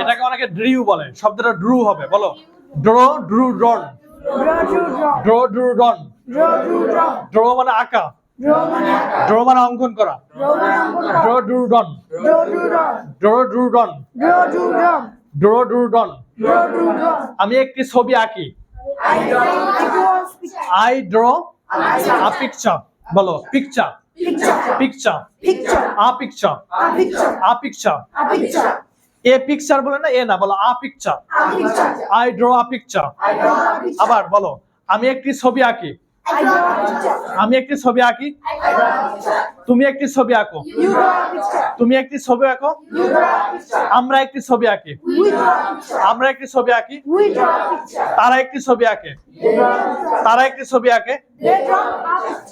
এটাকে অনেকে ড্রিউ বলে শব্দটা ড্রু হবে বলো draw drew drawn draw drew drawn draw মানে আঁকা মানে। ড্র মানে অঙ্কন করা। Draw drew drawn. Draw drew drawn. Draw drew drawn. আমি একটি ছবি আঁকি. আই ড্র আ পিকচার বলো picture Picture. Picture Picture. A picture A picture. A picture A picture. A picture বলে না এ না বলো a picture I draw a picture আবার বলো আমি একটি ছবি আঁকি আমি একটি ছবি আঁকি তুমি একটি ছবি আঁকো তুমি একটি ছবি আঁকো আমরা একটি ছবি আঁকি আমরা একটি ছবি আঁকি তারা একটি ছবি আঁকে তারা একটি ছবি আঁকে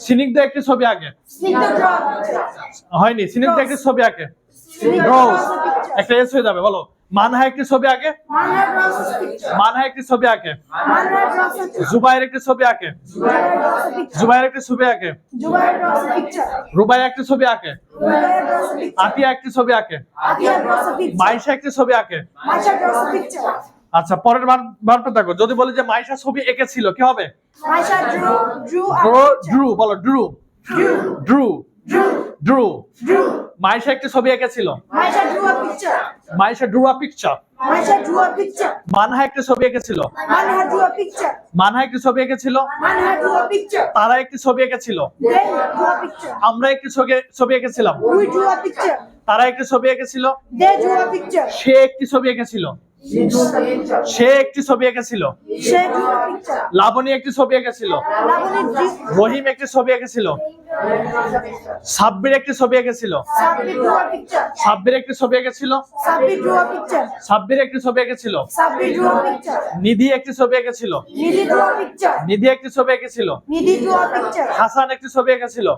সিনিকদের একটি ছবি আঁকে হয়নি সিনিকদের একটি ছবি আঁকে একটা হয়ে যাবে বলো। মানহা একটি ছবি আঁকে। মানহা একটি ছবি আঁকে। জুবাইয়ের একটি ছবি আঁকে। জুবাইয়ের একটি ছবি আঁকে। রুবাই একটি ছবি আঁকে। আতিয়া একটি ছবি আঁকে। মাইশা একটি ছবি আঁকে। আচ্ছা পরের বার বারটা দেখো যদি বলি যে মাইশা ছবি একে ছিল কি হবে? ড্রু বলো ড্রু ড্রু ড্রু ড্রু মাইশা একটা ছবি এঁকেছিল Maisha drew a picture Maisha drew a picture Manha একটা ছবি এঁকেছিল Manha drew a picture Manha একটা ছবি এঁকেছিল মানহা ড্রু আ পিকচার তারা একটা ছবি এঁকেছিল দেন ড্রু আমরা একটা ছবি ছবি এঁকেছিলাম উই ড্রু আ পিকচার তারা একটা ছবি এঁকেছিল দে ড্রু আ পিকচার সে একটা ছবি এঁকেছিল সে একটি ছবি এঁকেছিল লাবণী একটি ছবি এঁকেছিল রহিম একটি ছবি এঁকেছিল সাব্বির একটি ছবি এঁকেছিল। সাব্বির একটি ছবি এঁকেছিল। সাব্বির একটি ছবি এঁকেছিল। নিধি একটি ছবি এঁকেছিল। নিধি একটি ছবি এঁকেছিল। হাসান একটি ছবি এঁকেছিল।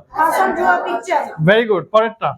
ভেরি গুড পরেরটা।